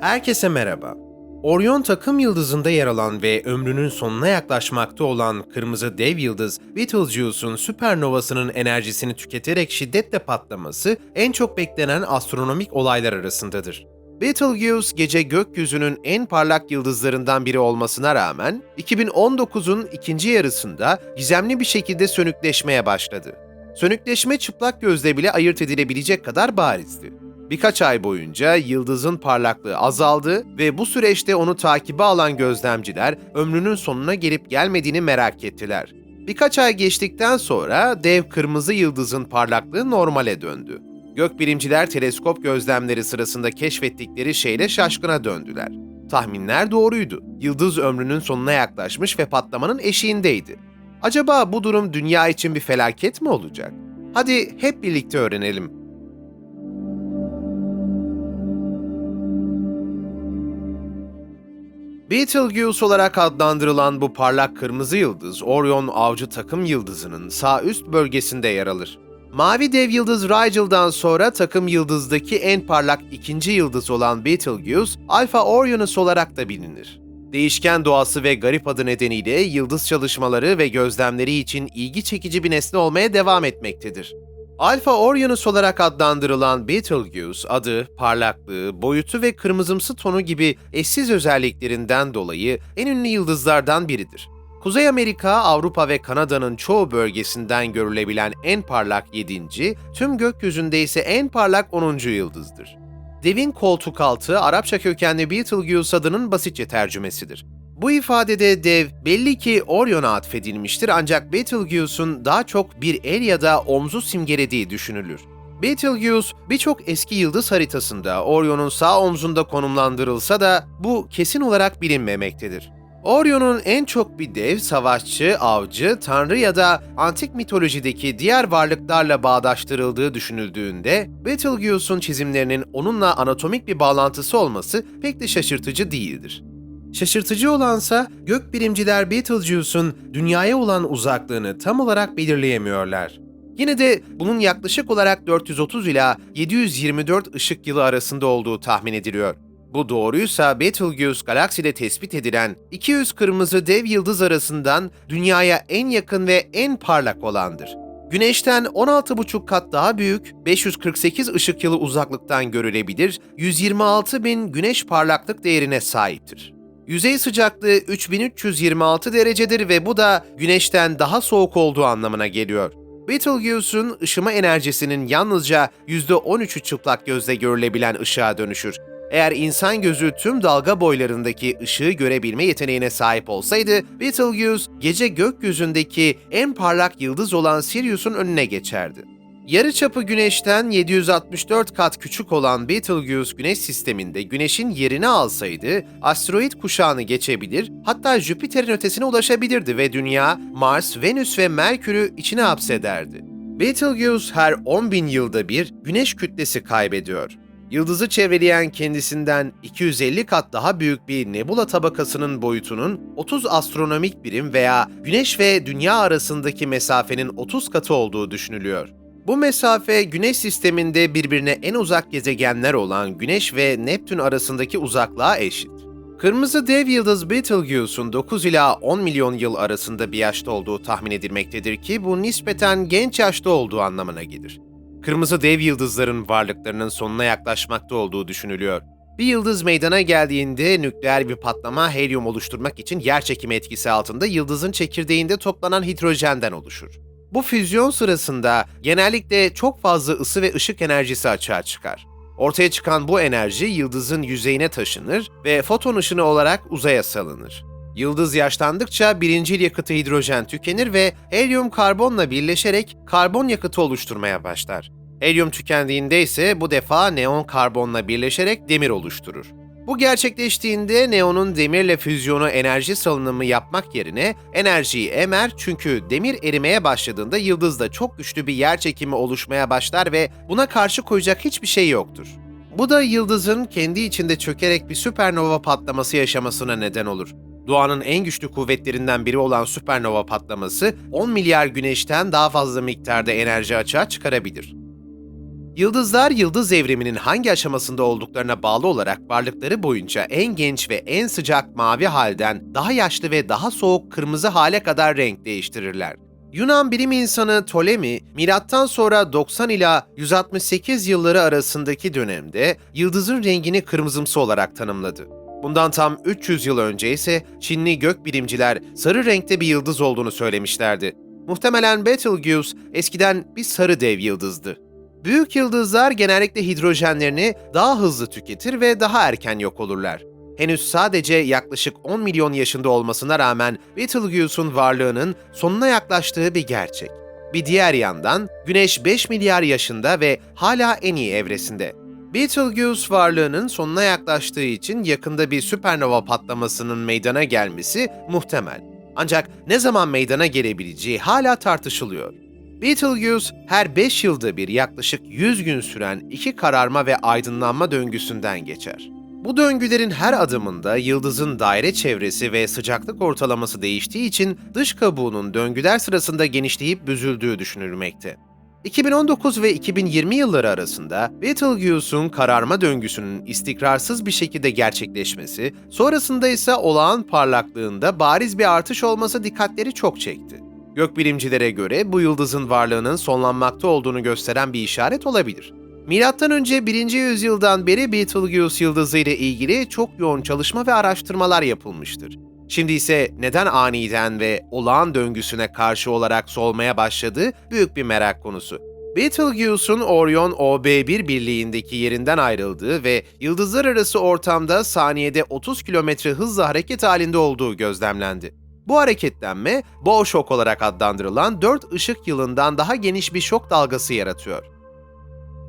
Herkese merhaba. Orion takım yıldızında yer alan ve ömrünün sonuna yaklaşmakta olan kırmızı dev yıldız Betelgeuse'un süpernovasının enerjisini tüketerek şiddetle patlaması en çok beklenen astronomik olaylar arasındadır. Betelgeuse gece gökyüzünün en parlak yıldızlarından biri olmasına rağmen 2019'un ikinci yarısında gizemli bir şekilde sönükleşmeye başladı. Sönükleşme çıplak gözle bile ayırt edilebilecek kadar barizdi. Birkaç ay boyunca yıldızın parlaklığı azaldı ve bu süreçte onu takibe alan gözlemciler ömrünün sonuna gelip gelmediğini merak ettiler. Birkaç ay geçtikten sonra dev kırmızı yıldızın parlaklığı normale döndü. Gökbilimciler teleskop gözlemleri sırasında keşfettikleri şeyle şaşkına döndüler. Tahminler doğruydu. Yıldız ömrünün sonuna yaklaşmış ve patlamanın eşiğindeydi. Acaba bu durum dünya için bir felaket mi olacak? Hadi hep birlikte öğrenelim. Betelgeuse olarak adlandırılan bu parlak kırmızı yıldız, Orion avcı takım yıldızının sağ üst bölgesinde yer alır. Mavi dev yıldız Rigel'dan sonra takım yıldızdaki en parlak ikinci yıldız olan Betelgeuse, Alpha Orionis olarak da bilinir. Değişken doğası ve garip adı nedeniyle yıldız çalışmaları ve gözlemleri için ilgi çekici bir nesne olmaya devam etmektedir. Alpha Orionis olarak adlandırılan Betelgeuse adı, parlaklığı, boyutu ve kırmızımsı tonu gibi eşsiz özelliklerinden dolayı en ünlü yıldızlardan biridir. Kuzey Amerika, Avrupa ve Kanada'nın çoğu bölgesinden görülebilen en parlak 7. tüm gökyüzünde ise en parlak 10. yıldızdır. Devin koltuk altı Arapça kökenli Betelgeuse adının basitçe tercümesidir. Bu ifadede dev belli ki Orion'a atfedilmiştir ancak Betelgeuse'un daha çok bir el ya da omzu simgelediği düşünülür. Betelgeuse birçok eski yıldız haritasında Orion'un sağ omzunda konumlandırılsa da bu kesin olarak bilinmemektedir. Orion'un en çok bir dev, savaşçı, avcı, tanrı ya da antik mitolojideki diğer varlıklarla bağdaştırıldığı düşünüldüğünde Betelgeuse'un çizimlerinin onunla anatomik bir bağlantısı olması pek de şaşırtıcı değildir. Şaşırtıcı olansa gökbilimciler Betelgeuse'un dünyaya olan uzaklığını tam olarak belirleyemiyorlar. Yine de bunun yaklaşık olarak 430 ila 724 ışık yılı arasında olduğu tahmin ediliyor. Bu doğruysa Betelgeuse galakside tespit edilen 200 kırmızı dev yıldız arasından dünyaya en yakın ve en parlak olandır. Güneşten 16,5 kat daha büyük, 548 ışık yılı uzaklıktan görülebilir, 126 bin güneş parlaklık değerine sahiptir. Yüzey sıcaklığı 3326 derecedir ve bu da güneşten daha soğuk olduğu anlamına geliyor. Betelgeuse'un ışıma enerjisinin yalnızca %13'ü çıplak gözle görülebilen ışığa dönüşür. Eğer insan gözü tüm dalga boylarındaki ışığı görebilme yeteneğine sahip olsaydı, Betelgeuse gece gökyüzündeki en parlak yıldız olan Sirius'un önüne geçerdi. Yarıçapı Güneş'ten 764 kat küçük olan Betelgeuse Güneş sisteminde Güneş'in yerini alsaydı, asteroid kuşağını geçebilir, hatta Jüpiter'in ötesine ulaşabilirdi ve Dünya, Mars, Venüs ve Merkür'ü içine hapsederdi. Betelgeuse her 10 bin yılda bir güneş kütlesi kaybediyor. Yıldızı çevreleyen kendisinden 250 kat daha büyük bir nebula tabakasının boyutunun 30 astronomik birim veya Güneş ve Dünya arasındaki mesafenin 30 katı olduğu düşünülüyor. Bu mesafe Güneş sisteminde birbirine en uzak gezegenler olan Güneş ve Neptün arasındaki uzaklığa eşit. Kırmızı dev yıldız Betelgeuse'un 9 ila 10 milyon yıl arasında bir yaşta olduğu tahmin edilmektedir ki bu nispeten genç yaşta olduğu anlamına gelir. Kırmızı dev yıldızların varlıklarının sonuna yaklaşmakta olduğu düşünülüyor. Bir yıldız meydana geldiğinde nükleer bir patlama helyum oluşturmak için yer çekimi etkisi altında yıldızın çekirdeğinde toplanan hidrojenden oluşur. Bu füzyon sırasında genellikle çok fazla ısı ve ışık enerjisi açığa çıkar. Ortaya çıkan bu enerji yıldızın yüzeyine taşınır ve foton ışını olarak uzaya salınır. Yıldız yaşlandıkça birincil yakıtı hidrojen tükenir ve helyum karbonla birleşerek karbon yakıtı oluşturmaya başlar. Helyum tükendiğinde ise bu defa neon karbonla birleşerek demir oluşturur. Bu gerçekleştiğinde neonun demirle füzyonu enerji salınımı yapmak yerine enerjiyi emer çünkü demir erimeye başladığında yıldızda çok güçlü bir yer çekimi oluşmaya başlar ve buna karşı koyacak hiçbir şey yoktur. Bu da yıldızın kendi içinde çökerek bir süpernova patlaması yaşamasına neden olur. Doğanın en güçlü kuvvetlerinden biri olan süpernova patlaması 10 milyar güneşten daha fazla miktarda enerji açığa çıkarabilir. Yıldızlar yıldız evriminin hangi aşamasında olduklarına bağlı olarak varlıkları boyunca en genç ve en sıcak mavi halden daha yaşlı ve daha soğuk kırmızı hale kadar renk değiştirirler. Yunan bilim insanı Ptolemy, milattan sonra 90 ila 168 yılları arasındaki dönemde yıldızın rengini kırmızımsı olarak tanımladı. Bundan tam 300 yıl önce ise Çinli gökbilimciler sarı renkte bir yıldız olduğunu söylemişlerdi. Muhtemelen Betelgeuse eskiden bir sarı dev yıldızdı. Büyük yıldızlar genellikle hidrojenlerini daha hızlı tüketir ve daha erken yok olurlar. Henüz sadece yaklaşık 10 milyon yaşında olmasına rağmen Betelgeuse'un varlığının sonuna yaklaştığı bir gerçek. Bir diğer yandan Güneş 5 milyar yaşında ve hala en iyi evresinde. Betelgeuse varlığının sonuna yaklaştığı için yakında bir süpernova patlamasının meydana gelmesi muhtemel. Ancak ne zaman meydana gelebileceği hala tartışılıyor. Betelgeuse her 5 yılda bir yaklaşık 100 gün süren iki kararma ve aydınlanma döngüsünden geçer. Bu döngülerin her adımında yıldızın daire çevresi ve sıcaklık ortalaması değiştiği için dış kabuğunun döngüler sırasında genişleyip büzüldüğü düşünülmekte. 2019 ve 2020 yılları arasında Betelgeuse'un kararma döngüsünün istikrarsız bir şekilde gerçekleşmesi, sonrasında ise olağan parlaklığında bariz bir artış olması dikkatleri çok çekti. Gökbilimcilere göre bu yıldızın varlığının sonlanmakta olduğunu gösteren bir işaret olabilir. Milattan önce 1. yüzyıldan beri Betelgeuse yıldızı ile ilgili çok yoğun çalışma ve araştırmalar yapılmıştır. Şimdi ise neden aniden ve olağan döngüsüne karşı olarak solmaya başladığı büyük bir merak konusu. Betelgeuse'un Orion OB1 birliğindeki yerinden ayrıldığı ve yıldızlar arası ortamda saniyede 30 kilometre hızla hareket halinde olduğu gözlemlendi. Bu hareketlenme bow şok olarak adlandırılan 4 ışık yılından daha geniş bir şok dalgası yaratıyor.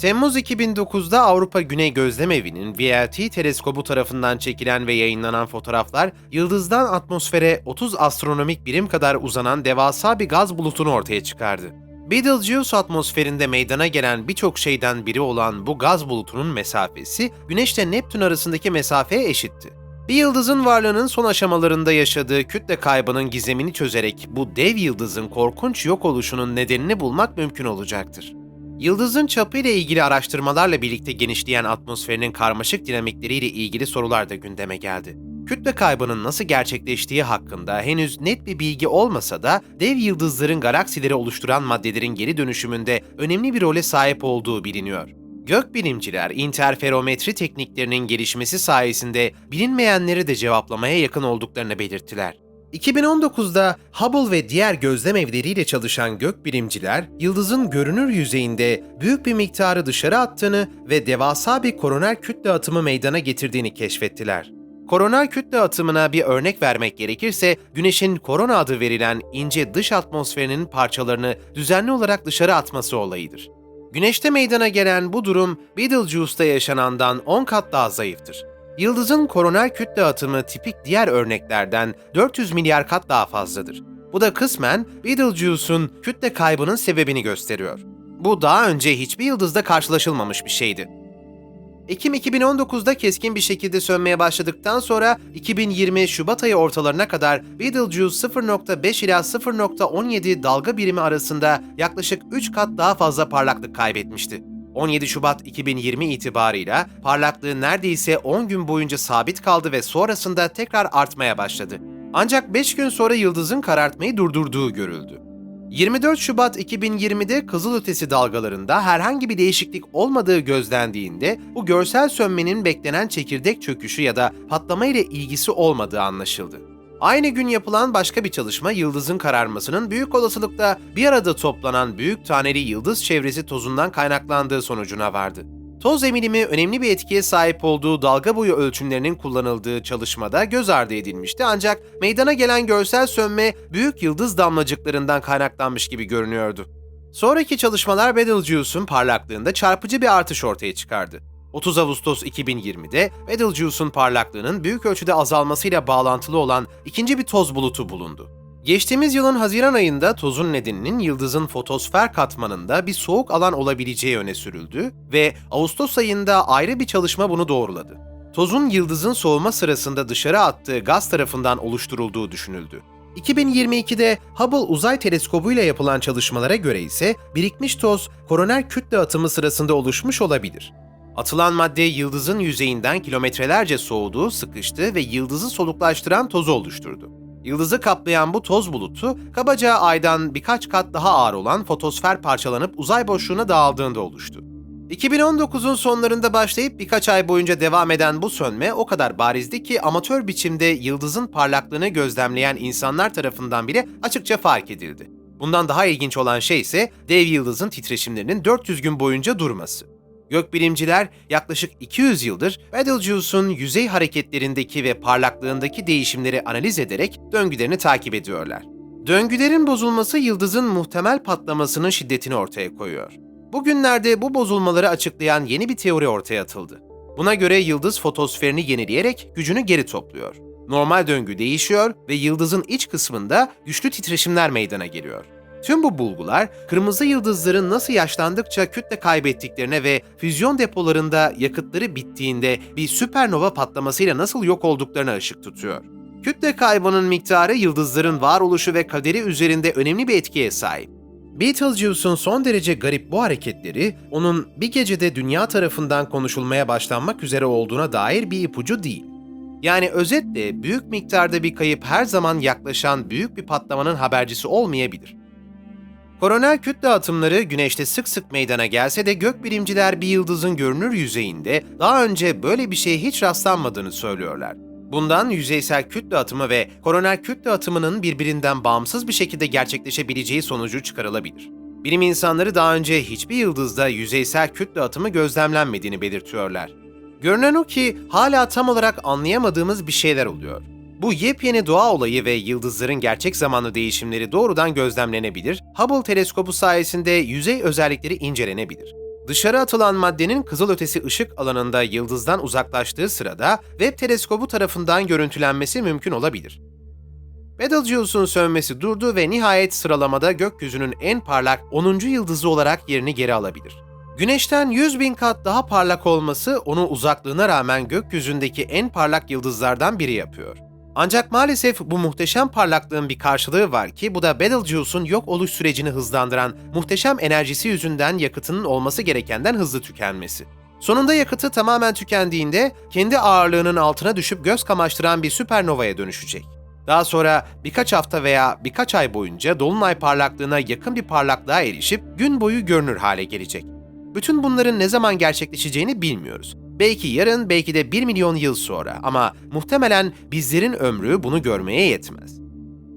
Temmuz 2009'da Avrupa Güney Gözlem Evi'nin VLT teleskobu tarafından çekilen ve yayınlanan fotoğraflar, yıldızdan atmosfere 30 astronomik birim kadar uzanan devasa bir gaz bulutunu ortaya çıkardı. Betelgeuse atmosferinde meydana gelen birçok şeyden biri olan bu gaz bulutunun mesafesi, Güneşle Neptün arasındaki mesafeye eşitti. Bir yıldızın varlığının son aşamalarında yaşadığı kütle kaybının gizemini çözerek bu dev yıldızın korkunç yok oluşunun nedenini bulmak mümkün olacaktır. Yıldızın çapı ile ilgili araştırmalarla birlikte genişleyen atmosferinin karmaşık dinamikleriyle ilgili sorular da gündeme geldi. Kütle kaybının nasıl gerçekleştiği hakkında henüz net bir bilgi olmasa da dev yıldızların galaksileri oluşturan maddelerin geri dönüşümünde önemli bir role sahip olduğu biliniyor. Gökbilimciler interferometri tekniklerinin gelişmesi sayesinde bilinmeyenleri de cevaplamaya yakın olduklarını belirttiler. 2019'da Hubble ve diğer gözlem evleriyle çalışan gökbilimciler, yıldızın görünür yüzeyinde büyük bir miktarı dışarı attığını ve devasa bir koroner kütle atımı meydana getirdiğini keşfettiler. Koroner kütle atımına bir örnek vermek gerekirse, Güneş'in korona adı verilen ince dış atmosferinin parçalarını düzenli olarak dışarı atması olayıdır. Güneşte meydana gelen bu durum Betelgeuse'da yaşanandan 10 kat daha zayıftır. Yıldızın koroner kütle atımı tipik diğer örneklerden 400 milyar kat daha fazladır. Bu da kısmen Betelgeuse'un kütle kaybının sebebini gösteriyor. Bu daha önce hiçbir yıldızda karşılaşılmamış bir şeydi. Ekim 2019'da keskin bir şekilde sönmeye başladıktan sonra 2020 Şubat ayı ortalarına kadar Betelgeuse 0.5 ila 0.17 dalga birimi arasında yaklaşık 3 kat daha fazla parlaklık kaybetmişti. 17 Şubat 2020 itibarıyla parlaklığı neredeyse 10 gün boyunca sabit kaldı ve sonrasında tekrar artmaya başladı. Ancak 5 gün sonra yıldızın karartmayı durdurduğu görüldü. 24 Şubat 2020'de kızılötesi dalgalarında herhangi bir değişiklik olmadığı gözlendiğinde bu görsel sönmenin beklenen çekirdek çöküşü ya da patlama ile ilgisi olmadığı anlaşıldı. Aynı gün yapılan başka bir çalışma yıldızın kararmasının büyük olasılıkla bir arada toplanan büyük taneli yıldız çevresi tozundan kaynaklandığı sonucuna vardı. Toz emilimi önemli bir etkiye sahip olduğu dalga boyu ölçümlerinin kullanıldığı çalışmada göz ardı edilmişti ancak meydana gelen görsel sönme büyük yıldız damlacıklarından kaynaklanmış gibi görünüyordu. Sonraki çalışmalar Betelgeuse'un parlaklığında çarpıcı bir artış ortaya çıkardı. 30 Ağustos 2020'de Betelgeuse'un parlaklığının büyük ölçüde azalmasıyla bağlantılı olan ikinci bir toz bulutu bulundu. Geçtiğimiz yılın Haziran ayında tozun nedeninin yıldızın fotosfer katmanında bir soğuk alan olabileceği öne sürüldü ve Ağustos ayında ayrı bir çalışma bunu doğruladı. Tozun yıldızın soğuma sırasında dışarı attığı gaz tarafından oluşturulduğu düşünüldü. 2022'de Hubble Uzay Teleskobu ile yapılan çalışmalara göre ise birikmiş toz koroner kütle atımı sırasında oluşmuş olabilir. Atılan madde yıldızın yüzeyinden kilometrelerce soğuduğu, sıkıştı ve yıldızı soluklaştıran tozu oluşturdu. Yıldızı kaplayan bu toz bulutu, kabaca aydan birkaç kat daha ağır olan fotosfer parçalanıp uzay boşluğuna dağıldığında oluştu. 2019'un sonlarında başlayıp birkaç ay boyunca devam eden bu sönme o kadar barizdi ki amatör biçimde yıldızın parlaklığını gözlemleyen insanlar tarafından bile açıkça fark edildi. Bundan daha ilginç olan şey ise dev yıldızın titreşimlerinin 400 gün boyunca durması. Gökbilimciler yaklaşık 200 yıldır Betelgeuse'un yüzey hareketlerindeki ve parlaklığındaki değişimleri analiz ederek döngülerini takip ediyorlar. Döngülerin bozulması yıldızın muhtemel patlamasının şiddetini ortaya koyuyor. Bugünlerde bu bozulmaları açıklayan yeni bir teori ortaya atıldı. Buna göre yıldız fotosferini yenileyerek gücünü geri topluyor. Normal döngü değişiyor ve yıldızın iç kısmında güçlü titreşimler meydana geliyor. Tüm bu bulgular kırmızı yıldızların nasıl yaşlandıkça kütle kaybettiklerine ve füzyon depolarında yakıtları bittiğinde bir süpernova patlamasıyla nasıl yok olduklarına ışık tutuyor. Kütle kaybının miktarı yıldızların varoluşu ve kaderi üzerinde önemli bir etkiye sahip. Betelgeuse'un son derece garip bu hareketleri, onun bir gecede dünya tarafından konuşulmaya başlanmak üzere olduğuna dair bir ipucu değil. Yani özetle büyük miktarda bir kayıp her zaman yaklaşan büyük bir patlamanın habercisi olmayabilir. Koroner kütle atımları güneşte sık sık meydana gelse de gökbilimciler bir yıldızın görünür yüzeyinde daha önce böyle bir şeye hiç rastlanmadığını söylüyorlar. Bundan yüzeysel kütle atımı ve koroner kütle atımının birbirinden bağımsız bir şekilde gerçekleşebileceği sonucu çıkarılabilir. Bilim insanları daha önce hiçbir yıldızda yüzeysel kütle atımı gözlemlenmediğini belirtiyorlar. Görünen o ki hala tam olarak anlayamadığımız bir şeyler oluyor. Bu yepyeni doğa olayı ve yıldızların gerçek zamanlı değişimleri doğrudan gözlemlenebilir, Hubble teleskobu sayesinde yüzey özellikleri incelenebilir. Dışarı atılan maddenin kızılötesi ışık alanında yıldızdan uzaklaştığı sırada Webb teleskobu tarafından görüntülenmesi mümkün olabilir. Betelgeuse'un sönmesi durdu ve nihayet sıralamada gökyüzünün en parlak 10. yıldızı olarak yerini geri alabilir. Güneşten 100 bin kat daha parlak olması onu uzaklığına rağmen gökyüzündeki en parlak yıldızlardan biri yapıyor. Ancak maalesef bu muhteşem parlaklığın bir karşılığı var ki bu da Betelgeuse'un yok oluş sürecini hızlandıran muhteşem enerjisi yüzünden yakıtının olması gerekenden hızlı tükenmesi. Sonunda yakıtı tamamen tükendiğinde kendi ağırlığının altına düşüp göz kamaştıran bir süpernovaya dönüşecek. Daha sonra birkaç hafta veya birkaç ay boyunca dolunay parlaklığına yakın bir parlaklığa erişip gün boyu görünür hale gelecek. Bütün bunların ne zaman gerçekleşeceğini bilmiyoruz. Belki yarın, belki de 1 milyon yıl sonra ama muhtemelen bizlerin ömrü bunu görmeye yetmez.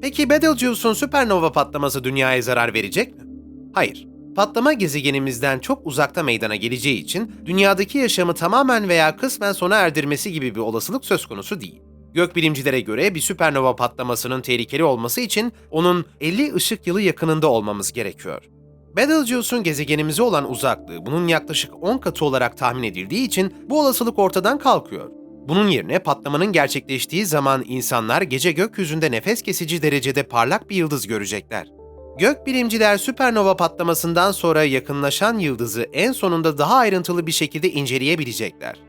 Peki Betelgeuse'un süpernova patlaması dünyaya zarar verecek mi? Hayır. Patlama gezegenimizden çok uzakta meydana geleceği için dünyadaki yaşamı tamamen veya kısmen sona erdirmesi gibi bir olasılık söz konusu değil. Gökbilimcilere göre bir süpernova patlamasının tehlikeli olması için onun 50 ışık yılı yakınında olmamız gerekiyor. Betelgeuse'un gezegenimize olan uzaklığı bunun yaklaşık 10 katı olarak tahmin edildiği için bu olasılık ortadan kalkıyor. Bunun yerine patlamanın gerçekleştiği zaman insanlar gece gökyüzünde nefes kesici derecede parlak bir yıldız görecekler. Gökbilimciler süpernova patlamasından sonra yakınlaşan yıldızı en sonunda daha ayrıntılı bir şekilde inceleyebilecekler.